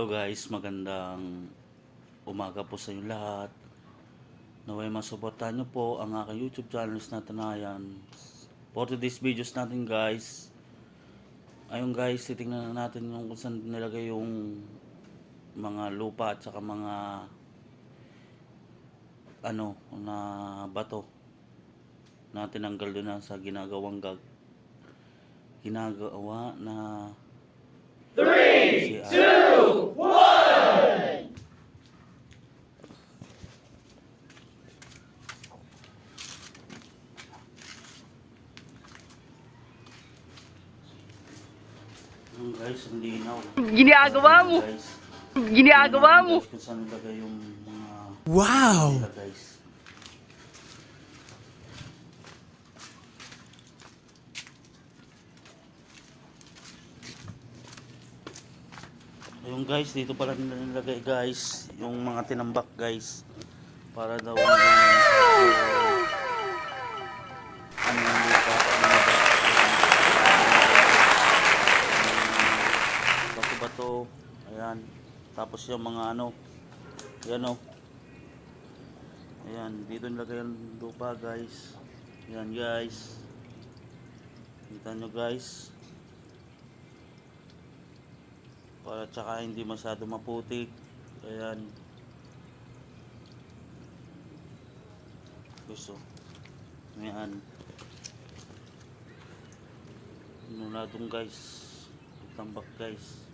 Hello guys, magandang umaga po sa inyo lahat. Naway masuportahan nyo po ang aking YouTube channels na Tanayan. For today's videos natin guys, ayun guys, titingnan na natin yung kung saan nilagay yung mga lupa at saka mga ano na bato na tinanggal doon na sa ginagawang gag ginagawa na 3, 2, 1 Yung guys, ang linaw. Ginagawa mo. Guys, Ginagawa mo. Guys, kung saan nilagay yung mga Wow! nila, guys. Ayun guys, dito pala nila nilagay guys, yung mga tinambak guys. Para daw ayan. Tapos yung mga ano, yan o. Ayan, dito nilagay yung lupa guys. Ayan guys. Kita nyo guys. Para tsaka hindi masyado maputik. Ayan. Gusto. Ayan. Ano na guys. Tambak guys.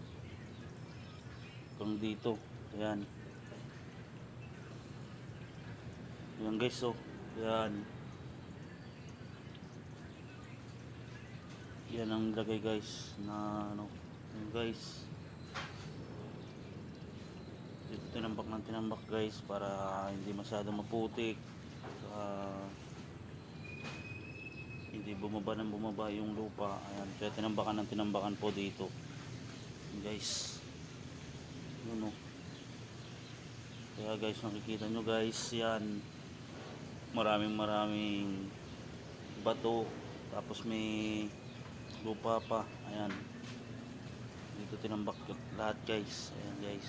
Hanggang dito. Ayan. Ayan guys oh. Ayan. Yan ang lagay guys na ano. Ayan guys. Dito tinambak ng tinambak guys para hindi masyado maputik. Ah, hindi bumaba ng bumaba yung lupa. Ayan. Kaya tinambakan ng tinambakan po dito. Guys. Yun oh. Kaya guys, makikita nyo guys, yan. Maraming maraming bato. Tapos may lupa pa. Ayan. Dito tinambak lahat guys. Ayan guys.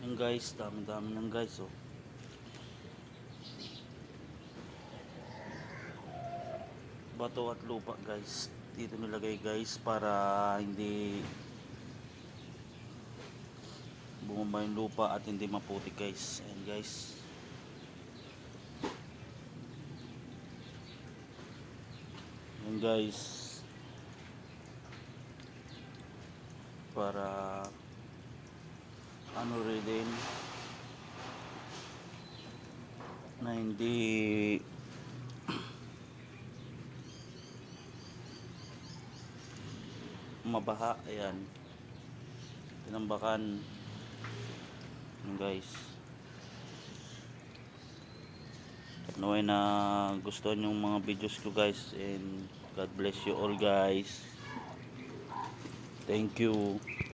Ayan guys, dami-dami ng guys oh. Bato at lupa guys. Dito nilagay guys para hindi bumaba yung lupa at hindi maputik guys. Ayan guys. Ayan guys. Para ano rin din na hindi mabaha ayan tinambakan Guys. Naway na gustuhan yung mga videos ko guys and God bless you all guys. Thank you